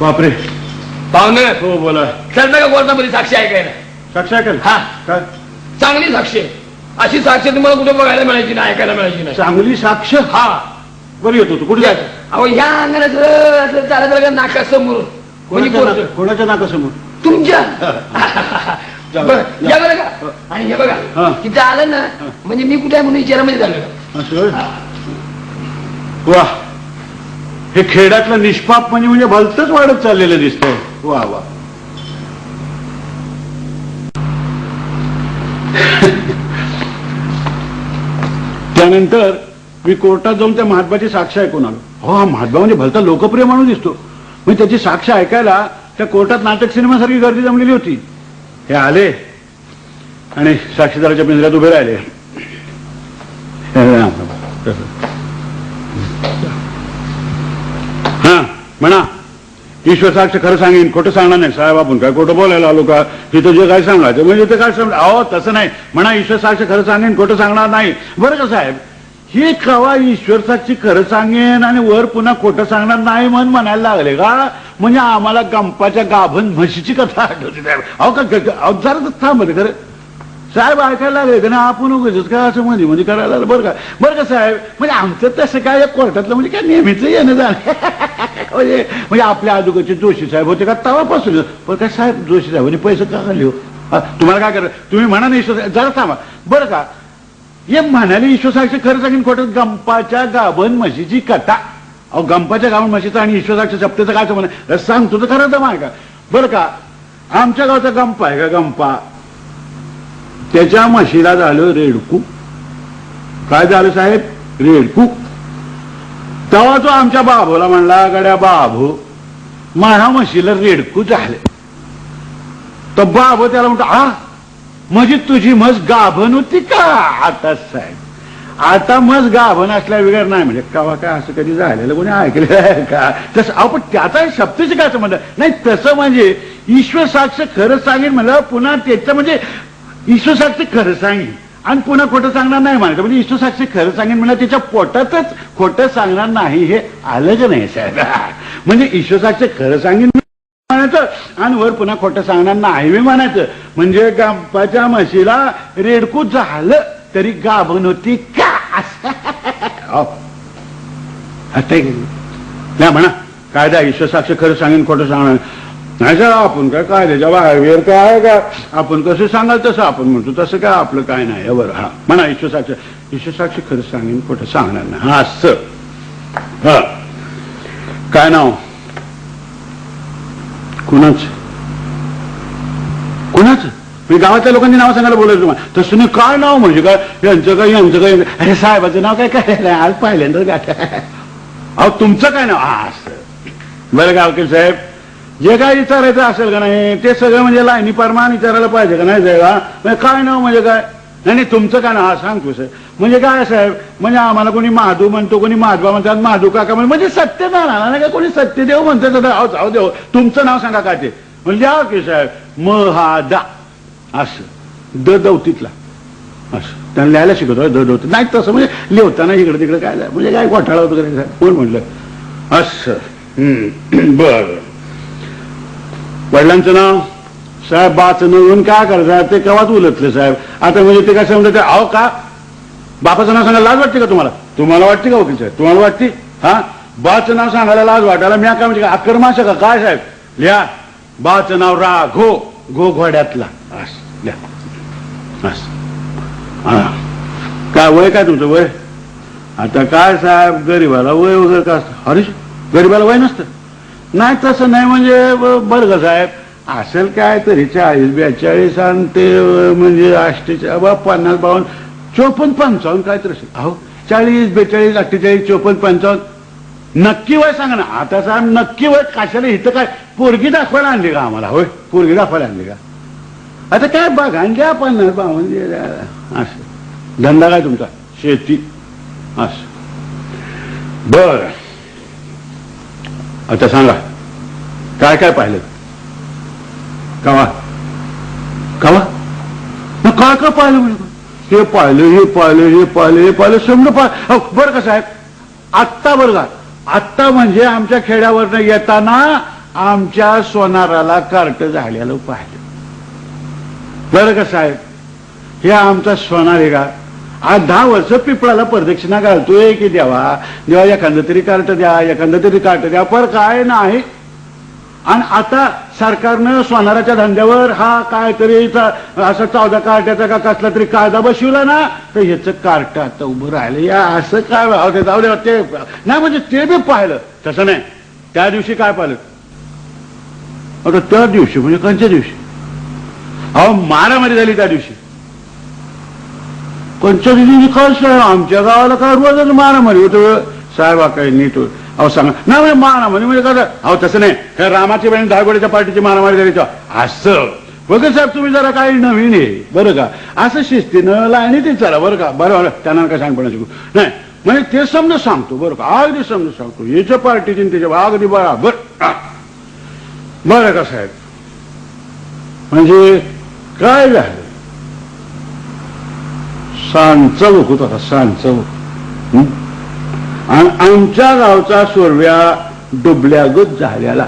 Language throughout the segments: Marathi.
बापरे. पाहुणे. हो बोला. चल का कोर्टामध्ये साक्षी ऐकायला साक्षी ऐकल हा. काय? चांगली साक्षी आहे. अशी साक्षी तुम्हाला कुठे बघायला मिळायची नाही ऐकायला मिळायची नाही. चांगली साक्ष? हा. बरं येतो तू. कुठे जायचं? अहो ह्या अंगणात असं चालत का नाकासमोर. कोणी कोणाच्या कोर्ट नाका- कोणाच्या नाकासमोर? तुमच्या? जाऊ. बरं. या बरं का? आणि हे बघा हा. तिथं आलं ना म्हणजे मी कुठे आहे म्हणून विचारामध्ये झालं. असं? वा. हे खेड्यातलं निष्पाप म्हणजे म्हणजे भलतच वाढत चाललेलं दिसतंय. वा वा. त्यानंतर मी कोर्टात जाऊन त्या महात्माची साक्ष ऐकून आलो. हो हा महात्मा म्हणजे भलता लोकप्रिय माणूस दिसतो. मी त्याची साक्ष ऐकायला त्या कोर्टात नाटक सिनेमासारखी गर्दी जमलेली होती. हे आले आणि साक्षीदाराच्या पिंजऱ्यात उभे राहिले. ईश्वर साक्ष खरं सांगेन खोटं सांगणार नाही. साहेब आपण काय खोटं बोलायला आलो का? तिथं जे काय सांगायचं म्हणजे ते काय सांग अहो तसं नाही. म्हणा ईश्वर साक्ष खरं सांगेन खोटं सांगणार नाही. बरं का साहेब? हे कवा ईश्वर साक्षी खरं सांगेन आणि वर पुन्हा खोटं सांगणार नाही म्हणून म्हणायला लागले का? म्हणजे आम्हाला गंपाच्या गाभण म्हशीची कथा आठवते साहेब. अहो का अहो, जरा तर खरं. साहेब ऐकायला लागले का? ना आपण उगाच काय असं म्हणजे म्हणजे करायला लागलं. बरं का? बरं का साहेब? म्हणजे आमचं तसं काय कोर्टातलं म्हणजे काय नेहमीच येणं झालं? म्हणजे म्हणजे आपल्या आजोबाचे जोशी साहेब होते का? तवापासून. बरं काय साहेब जोशी साहेबांनी पैसे का खाल्ले हो? तुम्हाला काय करा तुम्ही म्हणा ना ईश्वर जरा थांबा. बरं का? हे म्हणाले ईश्वर खरं सांगेन खोटं गंपाच्या गाभण म्हशीची कथा. अहो गंपाच्या गाभण म्हशीचा आणि ईश्वर साहेब सप्तेचं काय म्हणा सांगतो तर खरं तर माय का बरं का? आमच्या गावचा गंपा आहे का गंपा? त्याच्या म्हशीला झालं रेडकू. काय झालं साहेब? रेडकू. तेव्हा तो आमच्या बाबूला म्हणला गड्या बाबू माझ्या म्हशीला रेडकू झालं. तर बाबू त्याला म्हणतो आ म्हणजे तुझी म्हस गाभण होती का आता साहेब? आता म्हस गाभण असल्या वगैरे नाही म्हणजे कवा काय असं कधी झालेलं? कोणी ऐकलेलं आहे का? तसं अहो पण त्याचा काय असं म्हणलं? नाही तसं म्हणजे ईश्वर साक्ष खरं सांगेन म्हणलं पुन्हा त्याचं म्हणजे ईश्वर साक्ष खरं सांगेन. आणि पुन्हा खोटं सांगणार नाही म्हणायचं. म्हणजे ईश्वर साक्ष खरं सांगेन म्हणजे त्याच्या पोटातच खोटं सांगणार नाही हे आलं का नाही साहेब. म्हणजे ईश्वर साक्ष खरं सांगेन म्हणायचं आणि वर पुन्हा खोटं सांगणार नाही मी म्हणायचं. म्हणजे गंपाच्या म्हशीला रेडकू झालं तरी गाभण होती का? असं. हो. आता म्हणा. कायदा ईश्वर साक्ष खरं सांगेन खोटं सांगणार नाही सर आपण काय कायद्याच्या बाहेर काय आहे का? आपण कसं सांगाल तसं आपण म्हणतो तसं काय आपलं काय नाही बरं हा. म्हणा ईश्वर साक्ष ईश्वर खरं सांगेन खोटं सांगणार नाही. हा असं हा. काय नाव? कुणाच? कुणाच? मी गावातल्या लोकांची नाव सांगायला बोलायचं तुम्हाला. तसं नाही काय नाव म्हणजे काय? यांचं काय यांचं काय? अरे साहेबाचं नाव काय काय? आज पाहिल्यांदा काय? अहो तुमचं काय नाव? हा असं बरं गावके साहेब. जे काय विचारायचं असेल का नाही ते सगळं म्हणजे लाईनी परमान विचारायला पाहिजे का नाही जायला म्हणजे काय नाव म्हणजे काय? नाही तुमचं काय ना हा सांगतो साहेब म्हणजे काय साहेब? म्हणजे आम्हाला कोणी महादू म्हणतो कोणी महादबा म्हणतात महादू काका म्हणतो म्हणजे सत्यनारायण नाही का? कोणी सत्यदेव म्हणतात आता अहो, जाऊ देव. तुमचं नाव सांगा काय ते. म्हणजे लिहा की साहेब महादा. असं. द दौतीतला. असं. त्यांना लिहायला शिकवतो द दौतीत. नाही तसं म्हणजे लिहताना इकडे तिकडे काय म्हणजे काय घोटाळा होतं साहेब? कोण म्हटलं? असं. हम्म. बरं. वडिलांचं नाव? साहेब बाचं नवीन काय करतात ते केव्हाच उलटले साहेब? आता म्हणजे ते कसं म्हणतात अहो का? बापाचं नाव सांगायला लाज वाटते का तुम्हाला? तुम्हाला वाटते का वकील साहेब? तुम्हाला वाटते? हा? बाचं नाव सांगायला लाज वाटायला मी काय म्हणजे अकर्माशा का काय साहेब? लिहा. बाचं नाव रा घो घो घोड्यातला अस लिहा. अस हा. काय वय काय तुमचं वय? आता काय साहेब? गरीबाला वय वगैरे का असतं? हरीश गरीबाला वय नसतं. नाही तसं नाही म्हणजे बरं का साहेब. असेल काय तरी चाळीस बेचाळीस आणि ते म्हणजे अष्टेचाळीस बा पन्नास बावन्न चोपन्न पंचावन्न काय तर असेल. अहो. चाळीस बेचाळीस अठ्ठेचाळीस चोपन्न पंचावन्न. नक्की वय सांगा ना. आता साहेब नक्की वय कशाला इथं काय? पोरगी दाखवायला आणली का आम्हाला? होय पोरगी दाखवायला आणली का? आता काय बघा आणि द्या पन्नास बावन्न द्या. असं. धंदा काय तुमचा? शेती. असं. बर. आता सांगा काय काय पाहिलं? कवा? कवा? मग काय काय पाहिलं म्हणजे हे पाहिलं हे पाहिलं हे पाहिलं हे पाहिलं समजा पाहिलं बरं का साहेब? आत्ता बरं का? आत्ता म्हणजे आमच्या खेड्यावरनं येताना आमच्या सोनाराला कार्ट झालेलं पाहिलं. बरं का साहेब? हे आमचा सोनार आहे का? आज दहा वर्ष पिपळाला प्रदक्षिणा घालतोय की द्यावा देवा एखादं तरी कार्ट द्या एखादं तरी कार्ट द्या पर काय नाही. आणि आता सरकारनं सोनाराच्या धंद्यावर हा काय तरी असं चौदा कार्ट्याचा का कसला तरी कायदा बसवला ना तर ह्याचं कार्ट आता उभं राहिलं. या असं काय अहो, ते जाऊ ते नाही म्हणजे ते बी पाहिलं. तसं नाही. त्या दिवशी काय पाहिलं? आता त्या दिवशी म्हणजे कोणत्या दिवशी? अहो मारामारी झाली त्या दिवशी. कोणत्या दिवशी काय आमच्या गावाला काय रोजच मारामारी होतो साहेबा काही काय नीट होत. अहो सांगा. नाही म्हणजे मारामारी म्हणजे कसं? अहो तसं नाही. काय रामाची बहीण धायगोडीच्या पार्टीची मारामारी झाली असं. बघा साहेब तुम्ही जरा काही नवीन आहे. बरं का? असं शिस्तीनं लाईनी ते चला बरं का? बरं बरं. त्यांना काय सांगपणा शिकू. नाही. म्हणजे ते समजा सांगतो. बरं का? अगदी समजा सांगतो. याच्या पार्टीची त्याच्या अगदी बरा बर बरं का साहेब? म्हणजे काय झालं? सांचव होत होता सांचव. आणि आमच्या गावचा सुरव्या डुबल्यागत झालेला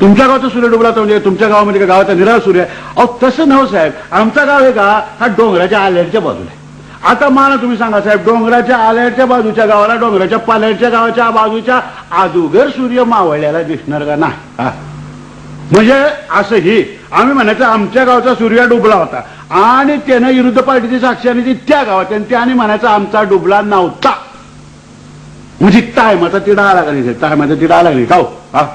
तुमच्या गावचा सूर्य डुबला तर म्हणजे तुमच्या गावामध्ये का गावाचा निराळ सूर्य आहे? अहो तसं नव साहेब. आमचा गाव आहे का हा डोंगराच्या आल्याच्या बाजूला आहे. आता मला तुम्ही सांगा साहेब डोंगराच्या आल्याच्या बाजूच्या गावाला डोंगराच्या पाल्याच्या गावाच्या बाजूच्या आदुगर सूर्य मावळल्याला दिसणार का नाही? म्हणजे असं ही आम्ही म्हणायचं आमच्या गावचा सूर्य डुबला होता. आणि त्यानं विरुद्ध पार्टीची साक्षी आणि ती त्या गावात आणि त्याने म्हणायचा आमचा डुबला नव्हता. म्हणजे टायमाचा तिडा आला का नाही? टायमाचा तिडा आला का नाही? का हो? हा?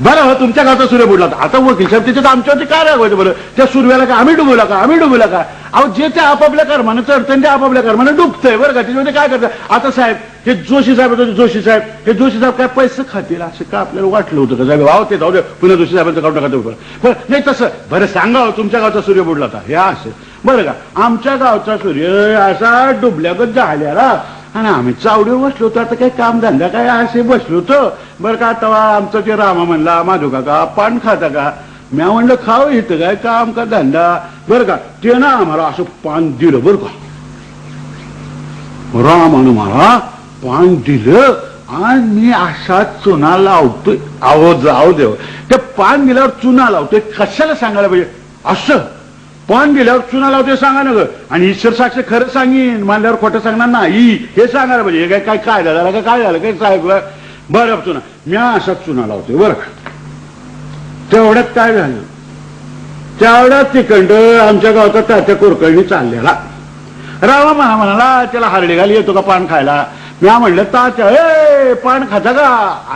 बरं हो तुमच्या गावचा सूर्य बुडला होता. आता वकील साहेब त्याच्यात आमच्यावरती काय रागवायचं बरं? त्या सूर्याला का आम्ही डुबवला का आम्ही डुबवला का अहो जे ते आपापल्या कर्मानं चढतं ते आपापल्या कर्मानं डुबतंय बरं का. त्याच्यामध्ये काय करतं आता साहेब हे जोशी साहेब होते जोशी साहेब. हे जोशी साहेब काय पैसे खातील असं का आपल्याला वाटलं होतं का साहेब? वाव ते जाऊ दे पुन्हा जोशी साहेबांचं काउंटर खाते बरं नाही तसं. बरं सांगा हो, तुमच्या गावचा सूर्य बुडला होता. हे असं. बरं का आमच्या गावचा सूर्य असा डुबल्यागत झाल्याला आणि आम्ही चावडीवर बसलो होतो आता काही काम धंदा काय असे बसलो होतो. बरं का आता आमचं ते रामा म्हणला माधू काका पान खाता का? मी म्हणलं खाव इथं काय काम का धंदा? बरं का ते ना आम्हाला असं पान दिलं बरं का. रामानं मला पान दिलं आणि मी असा चुना लावतोय. आहो जाऊ देव ते पान दिल्यावर चुना लावतोय कशाला सांगायला पाहिजे? असं. पान दिल्यावर चुना लावतोय सांगा ना ग. आणि ईश्वर साक्ष खरं सांगीन मानल्यावर खोटं सांगणार नाही. हे सांगायला पाहिजे. हे काय काय काय झालं? का काय झालं? काय साहेब बरं चुना. मी असा चुना लावते बरं का? तेवढ्यात काय झालं? तेवढ्यात तिकंड आमच्या गावचा तात्या कुरकळणी चाललेला. रावा म्हणा म्हणाला त्याला हरडी घाली येतो का पान खायला? मी म्हणलं तात्या ए पान खाता का?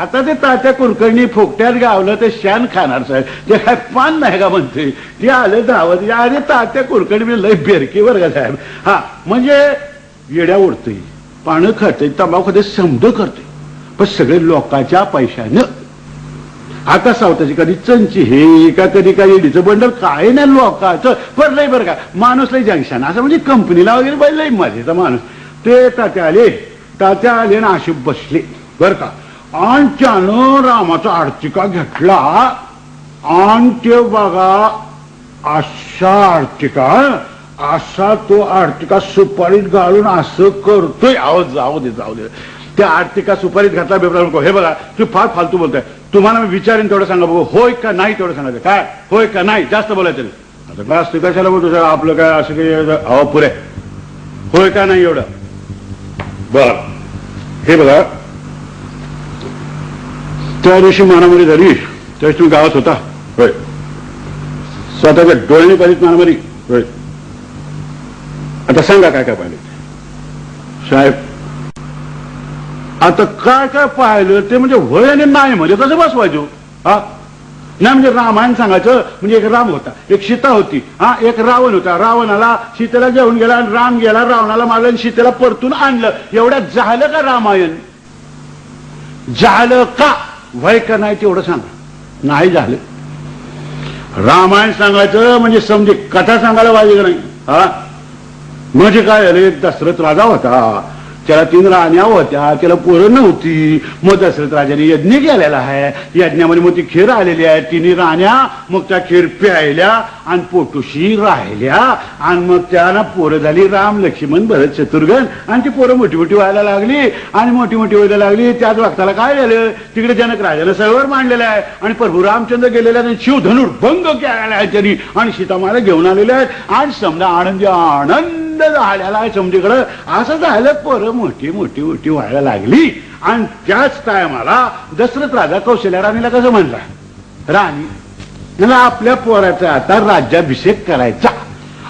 आता ते तात्या कुरकर्णी फुकट्यात गावलं ते शान खाणार साहेब. ते काय पान नाही का म्हणते ते आले धावत. अरे तात्या कुरकर्णी मी लय बेरकी का साहेब? हा म्हणजे येड्या उडतोय पानं खाते तंबाखू ते समज करते पण सगळे लोकांच्या पैशानं. आता सावताची कधी चंची हे का कधी काय एडीचं बंडल काय नाही लोकांचं. पण लय बरं का माणूस लय जंक्शन. असं म्हणजे कंपनीला वगैरे बाई लय मजेचा माणूस. ते तात्या आले तात्या आले ना असे बसले. बर का? आणच्यानं रामाचा आर्तिका घेतला. आणि ते बघा असा आर्तिका असा तो आर्तिका सुपारीत घालून असं करतोय. आहो जाऊ दे जाऊ दे. त्या आर्तिका सुपारीत घातला बेबरा नको. हे बघा तू फार फालतू बोलताय. तुम्हाला मी विचारेन तेवढं सांगा बघू. होय का नाही तेवढं सांगायचं? काय? होय का नाही? जास्त बोलायचं आता काय असतं कशाला बोलतो आपलं काय असं काही अहो पुरे. होय का नाही एवढं? बर. हे बघा. त्या दिवशी मारामारी झाली. त्यावेळेस तुम्ही गावात होता. होय. स्वतःच्या डोळ्याने पाहिजे मारामारी होय. आता सांगा काय काय पाहिजे साहेब आता काय काय पाहिलं ते म्हणजे होय आणि नाही म्हणजे कसं बसवायचो? हा? नाही म्हणजे रामायण सांगायचं म्हणजे एक राम होता एक सीता होती. हा एक रावण होता. रावणाला सीतेला घेऊन गेला आणि राम गेला रावणाला मारलं आणि सीतेला परतून आणलं. एवढ्यात झालं का रामायण? झालं का? वय का नाही तेवढं सांगा. नाही झालं. रामायण सांगायचं म्हणजे समजे कथा सांगायला पाहिजे का नाही? हा? म्हणजे काय झालं? एक दशरथ राजा होता. त्याला तीन राण्या होत्या त्याला पोरं नव्हती. मग दशरथ राजाने यज्ञ केलेला आहे. यज्ञामध्ये मग ती खीर आलेली आहे. तिने राण्या मग त्या खीर प्यायल्या आणि पोटुशी राहिल्या. आणि मग त्याला पोरं झाली राम लक्ष्मण भरत शत्रुघ्न. आणि ती पोरं मोठी मोठी व्हायला लागली. आणि मोठी मोठी व्हायला लागली. त्याच वक्ताला काय झालं? तिकडे जनक राजाने सरोवर मांडलेलं आहे. आणि प्रभू रामचंद्र गेलेला आहेत आणि शिवधनुर्भंग केलेला आहे त्यांनी. आणि सीतामाला घेऊन आलेले आहेत. आणि समजा आनंदी आनंद झालेला आहे समजीकडं असं झालं पोरं मोठी मोठी मोठी व्हायला लागली. आणि त्याच टायमाला दशरथ राजा कौशल्या राणीला कसं म्हणला? राणी त्याला आपल्या पोराचा आता राज्याभिषेक करायचा.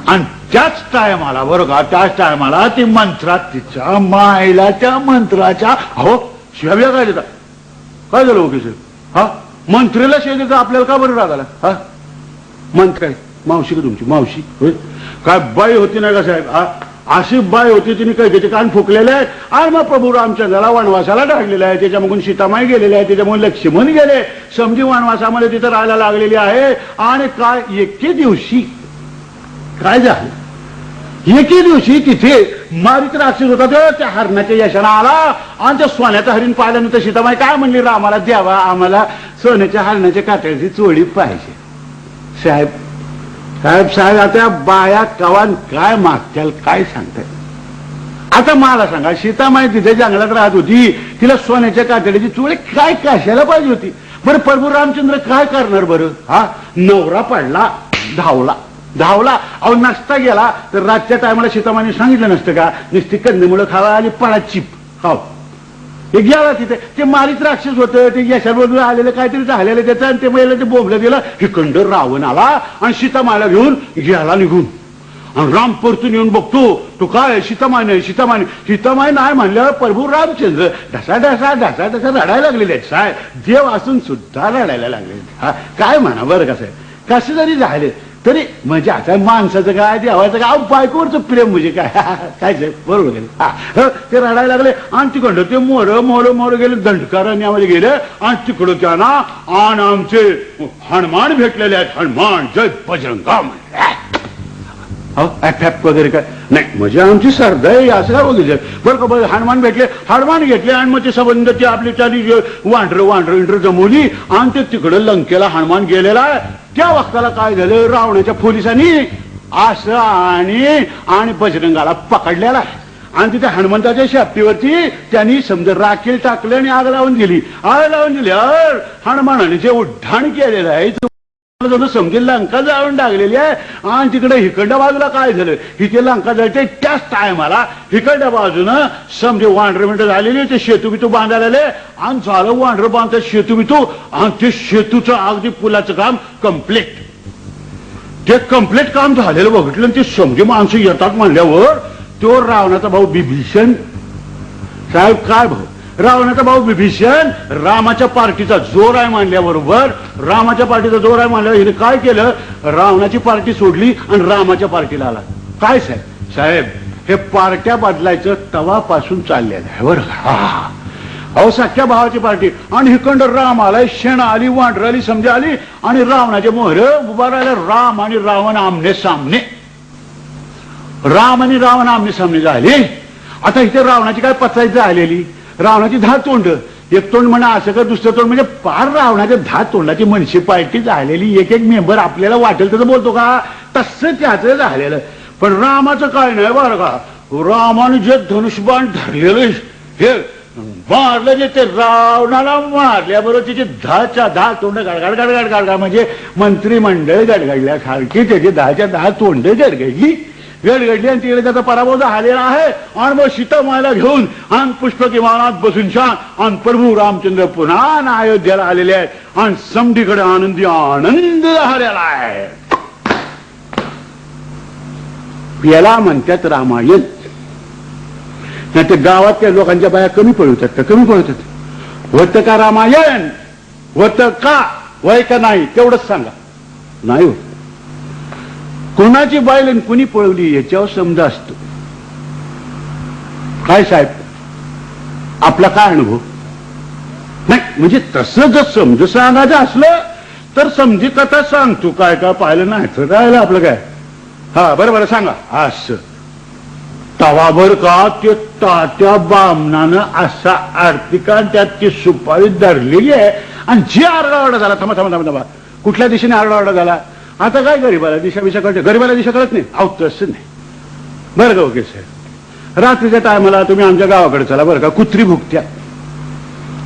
आणि त्याच टायमाला बरं का त्याच टायमाला ती मंत्रात तिच्या मायला त्या मंत्राच्या अहो शिव्या काय देतात काय झालं ओके हा? मंत्रीला शेव देता आपल्याला का बरं रागाला? हा? मंत्र काय मावशी का तुमची? मावशी. होय? काय बाई होती ना का साहेब? अशी बाई होती तिने काही त्याचे कान फुकलेले आहेत आणि मग प्रभू रामचंद्राला वनवासाला टाकलेलं आहे. त्याच्यामधून सीतामाई गेलेले आहे. त्याच्यामुळे लक्ष्मण गेले. समजी वनवासामध्ये तिथं राहायला लागलेली आहे. आणि काय एके दिवशी काय झालं? एके दिवशी तिथे मारित राक्षस होता तर त्या हरणाच्या यशाला आला. आणि त्या सोन्याचा हरिण पाहिल्यानंतर सीतामाई काय म्हणली? रामाला द्यावा आम्हाला सोन्याच्या हरणाच्या काट्याची चोळी पाहिजे. साहेब साहेब साहेब आता बाया कवान काय मागत्याल काय सांगताय? आता मला सांगा सीतामाई तिथे जंगलात राहत होती तिला सोन्याच्या कातडीची चोळी काय कशाला पाहिजे होती? बरं प्रभू रामचंद्र काय करणार बरं? हा नवरा पडला धावला धावला अहो नसता गेला तर रातच्या टायमाला सीतामाने सांगितलं नसतं का? नुसती कंदमुळं खावा आणि पळा चिप. हो. हे गेला तिथे. ते मारीत राक्षस होतं. ते यशाबरोबर आलेलं काहीतरी झालेलं त्याचं. आणि ते महिला ते बोंबलं गेलं. हिकंडर रावण आला आणि सीतामाला घेऊन गेला निघून. आणि राम परतून येऊन बघतो तो काय? सीतामाय नाही सीतामाय सीतामाय नाही म्हणल्यावर प्रभू रामचंद्र ढसा ढसा ढसा ढसा रडायला लागलेले आहेत. साय देव असून सुद्धा रडायला लागले हा काय म्हणा बरं कसं कसं जरी झाले तरी म्हणजे आता माणसाचं काय देवाचं काय अहो, बायकोवरचं प्रेम म्हणजे काय? काय साहेब बरोबर आहे. ते रडायला लागले आणि तिकडं ते मोर मोर मोर गेले आम्हाला गेले. आणि तिकडं त्यांना आणि आमचे हनुमान भेटलेले आहेत. हनुमान जय बजरंगा हो वगैरे काय? नाही म्हणजे आमची श्रद्धा आहे असं काय बघितलं बरं का बरं हनुमान भेटले. हनुमान घेतले आणि मग ते संबंध ते आपली त्याने वांढर वांढर इंटर जमवली. आणि ते तिकडं लंकेला हनुमान गेलेला आहे. त्या वक्ताला काय झालं? रावणाच्या पोलिसांनी असं आणि आणि बजरंगाला पकडलेला आणि तिथे हनुमंताच्या शाप्तीवरती त्यांनी समजा राखेल टाकलं आणि आग लावून दिली. आग लावून दिली अर हनुमानाने जे उड्डाण केलेलं आहे जसं समजेल लंका जाळून टाकलेली आहे आणि तिकडे हिकडच्या बाजूला काय झालं? हिथे लंका जायचे त्याच टायमाला हिकडच्या बाजूनं समजे वांढर मिनिटं झालेली ते शेतू बितू बांधायला आले. आणि झालं वांढर बांधतात शेतू बितू आणि ते शेतूचं अगदी पुलाचं काम कंप्लीट ते कंप्लीट काम झालेलं बघितलं ते समजे माणसं येतात म्हणल्यावर तो रावणाचा भाऊ बिभीषण. साहेब काय भाऊ? रावणाचा भाऊ विभीषण रामाच्या पार्टीचा जोर आहे मानल्याबरोबर रामाच्या पार्टीचा जोर आहे मानल्यावर हिने काय केलं? रावणाची पार्टी सोडली आणि रामाच्या पार्टीला आला. काय साहेब? साहेब हे पार्ट्या बदलायचं तवापासून चाललेलं आहे बरं हा. अहो सख्या भावाची पार्टी. आणि हिकंड राम आलाय शेण आली वांढर आली समजा आली आणि रावणाचे मोहर उभा राहिला राम आणि रावण आमने सामने. राम आणि रावण आमने सामने झाले. आता इथे रावणाची काय पचायची आलेली रावणाची दहा तोंड. एक तोंड म्हणा असं का दुसरं तोंड? म्हणजे फार रावणाच्या दहा तोंडाची म्युन्सिपाल्टी झालेली एक एक मेंबर आपल्याला वाटेल तसं बोलतो का? तसं त्याचं झालेलं. पण रामाचं काय नाही बरं का? रामाने जे धनुष्यबाण धरलेलं हे मारलं जे ते रावणाला मारल्याबरोबर तिचे दहाच्या दहा तोंड गडगड गडगड गडगड म्हणजे मंत्रिमंडळ गडगडल्यासारखी त्याची दहाच्या दहा तोंड गडगडली. वेळ घडली आणि तिकडे त्याचा पराभव झालेला आहे. आणि मग सीतामाला घेऊन आणि पुष्पक विमानात बसून छान आणि प्रभू रामचंद्र पुन्हा अयोध्येला आलेले आहेत. आणि समधीकडे आनंदी आनंद झालेला आहे. याला म्हणतात रामायण. नाही ते गावातल्या लोकांच्या बाया कमी पळवतात का? कमी पळवतात होतं का रामायण? होतं का? वय का नाही? तेवढंच सांगा. नाही होत. कोणाची बैल आणि कुणी पळवली याच्यावर समजा असतो. काय साहेब? आपला काय अनुभव? नाही म्हणजे तसं जर समज सांगायचं असलं तर समजी कथा सांगतो. काय काय पाहिलं नाही तर राहिलं आपलं काय? हा बरं बरं सांगा. असं. तवा बर का ते तात्या बामणानं असा आर्थिका त्यात ती सुपारी धरलेली आहे. आणि जी आरडाओरडा झाला थांबा थांबा थांबा थांबा. कुठल्या दिशेने आरडाओरडा झाला? आता काय गरीबाला दिशा बिशा कळते? गरीबाला दिशा कळत नाही. आहोत तसं नाही. बरं का ओके साहेब? रात्रीच्या टायमाला तुम्ही आमच्या गावाकडे चला बरं का कुत्री भुकत्या.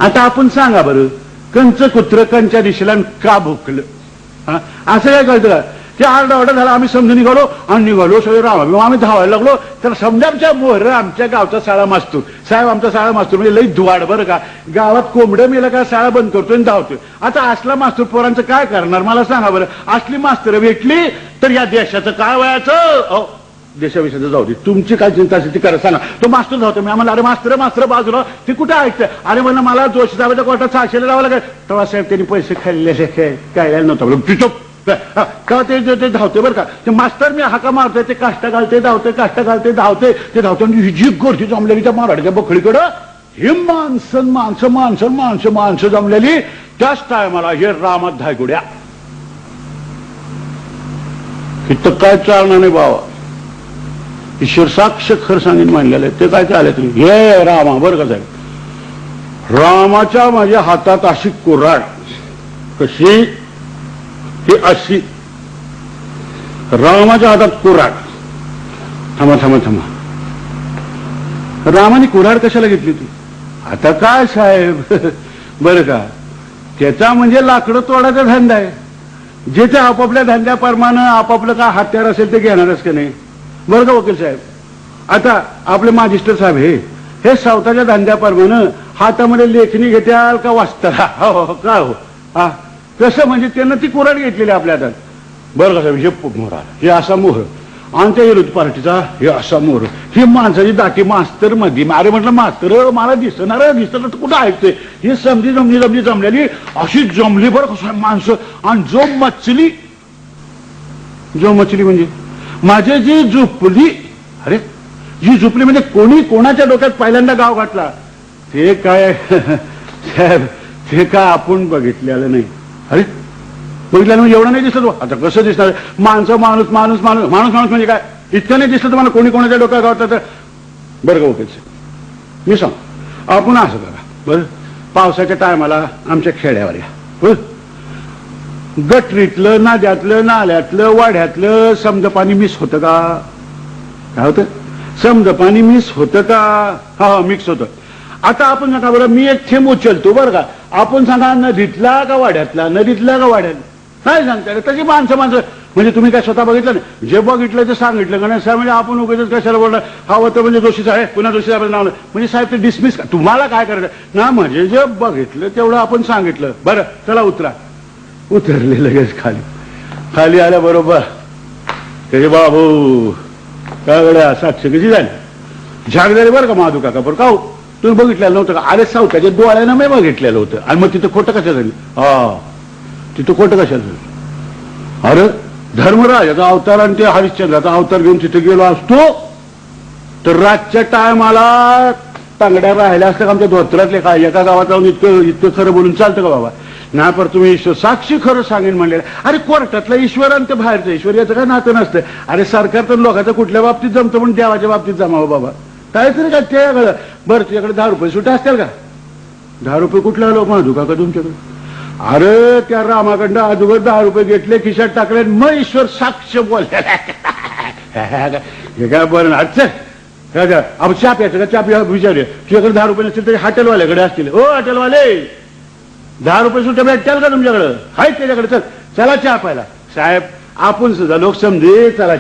आता आपण सांगा बरं कंच कुत्र कंच्या दिशेला का भुकलं? हा? असं काय कळतं का? ते आरडाओरडा झाला आम्ही समजून निघालो आणि निघालो सगळे रामा आम्ही धावायला लागलो. तर समजा आमच्या मोहर आमच्या गावचा शाळा मास्तूर साहेब आमचा शाळा मास्तूर म्हणजे लई धुवाड बरं का? गावात कोंबडं मेलं का शाळा बंद करतो आणि धावतोय आता असला मास्तूर पोरांचं काय करणार? मला सांगा बरं. असली मास्तर भेटली तर या देशाचं काय वयाचं अहो, देशाविषयीचं जाऊ दे. तुमची काय चिंता असेल ती करा सांगा. तो मास्तर धावतो मी आम्हाला अरे मास्तर मास्तर बाजूला. ते कुठे ऐकतं अरे म्हणलं मला जोशी साहेबाच्या कोर्टात सहाशेला जावं लागेल. तेव्हा साहेब त्यांनी पैसे खाल्लेले काय नव्हतं. बोललो, हा, ते ते- ते धावते बरं का? ते मास्तर मी हाका मारतोय ते काष्टा घालते धावते काष्टा घालते धावते ते धावते आणि ही जी गोष्टी जमलेली त्या मराठीच्या बखळीकडं. हे माणसं माणसं माणसं माणसं माणसं जमलेली त्याच टायमाला हे रामात धायगुड्या. इथं काय चालणार नाही बाबा? ईश्वर साक्ष खर सांगेन मांडलेलं आहे ते काय चालले तुम्ही? हे रामा बरं का साहेब? रामाच्या माझ्या हातात अशी कुऱ्हाड. कशी? ही अशी रामाच्या हातात कुऱ्हाड. थांबा थांबा थांबा. रामाने कुऱ्हाड कशाला घेतली ती आता काय साहेब? बरं का. त्याचा म्हणजे लाकडं तोडाचा धंदा आहे. जे ते आपापल्या धंद्याप्रमाणे आपापलं काय हत्यार असेल ते घेणारच का नाही? बरं का वकील साहेब? आता आपले माजिस्टर साहेब हे हे सावताच्या धंद्याप्रमाणे हातामध्ये लेखणी घेत्याल का वाचता हो हो, का हो? हा? कसं म्हणजे त्यांना ती कुराड घेतलेली आपल्या हातात. बरं का साहेब हे मोहरा हे असा मोहर आमच्या विरोध पार्टीचा हे असा मोहर ही माणसाची दाटी मास्तरमध्ये अरे म्हटलं मास्तर मला दिसणार दिसणार कुठं ऐकतोय ही समजी जमली जमली जमलेली अशी जमली बरं कसं माणसं. आणि जो मचली जो मचली म्हणजे माझे जी झुपली अरे जी झुपली म्हणजे कोणी कोणाच्या डोक्यात पहिल्यांदा गाव घातला ते काय साहेब ते काय आपण बघितलेलं नाही. अरे बघितल्यानं म्हणजे एवढं नाही दिसत आता कसं दिसणार? माणसं माणूस माणूस माणूस माणूस माणूस म्हणजे काय? इतकं नाही दिसलं तुम्हाला कोणी कोणाच्या डोक्यात गावतात तर? बरं का ओकेच मी सांग. आपण असं करा. बरं? पावसाच्या टायमाला आमच्या खेड्यावर या. बरं? गटरीतलं नाद्यातलं नाल्यातलं वाड्यातलं समज पाणी मिस होतं का? काय होतं? समज पाणी मिस होतं का? हा हा मिक्स होतं. आता आपण सांगा बरं मी एक थेंब उचलतो बरं का. आपण सांगा नदीतला का वाड्यातला? नदीतला का वाड्यात? नाही सांगता तशी माणसं माणसं म्हणजे तुम्ही काय स्वतः बघितलं नाही? जे बघितलं ते सांगितलं का नाही? साहेब म्हणजे आपण उगाच कशाला बोलणार? हवं तर म्हणजे दोषी साहेब पुन्हा दोषी साहेब नाव म्हणजे साहेब ते डिसमिस का तुम्हाला काय करायचं? ना म्हणजे जे बघितलं तेवढं आपण सांगितलं. बरं चला उतरा. उतरले लगेच खाली. खाली आल्या बरोबर. त्याचे बाबू काय गड्या सातशे किती झाली? झाग झाली बरं का महादू काका? बरं का तुम्ही बघितलेलं नव्हतं का? अरे सावकाच्या डोळ्यानं मी बघितलेलं होतं. आणि मग तिथं खोटं कशा झाली? हा. तिथं खोटं कशा झालं? अरे धर्मराजाचा अवतार आणि ते हरिश्चंद्राचा अवतार घेऊन तिथे गेलो असतो तर रातच्या टायमाला तांगड्या राहिल्या असतं का आमच्या धोत्रातले काय एका गावात जाऊन इतकं इतकं खरं बोलून चालतं का बाबा? नाही पर तुम्ही ईश्वर साक्षी खरं सांगेन म्हणलेलं. अरे कोर्टातला ईश्वर आणि ते बाहेरचं ईश्वर याचं काय नातं नसतं. अरे सरकार तर लोकांचं कुठल्या बाबतीत जमतं पण देवाच्या बाबतीत जमावं बाबा. काय तरी काय त्याकडं बरं तुझ्याकडे दहा रुपये सुटे असतील का? दहा रुपये कुठला आलो म्हणतो का तुमच्याकडे? अरे त्या रामाकडं अजूबर दहा रुपये घेतले खिशात टाकले मग ईश्वर साक्ष बोलले हे काय बरं ना अच्छा आपण चहा यायचं का? चाप विचार. विचारूया तुझ्याकडे दहा रुपये नसतील तरी हॉटेलवाल्याकडे असतील. हो हॉटेलवाले. दहा रुपये सुट्ट्या भेटतील का तुमच्याकडं? हाय त्याच्याकडे. चल चला चहा प्यायला. साहेब आपण सुद्धा लोक समजे चला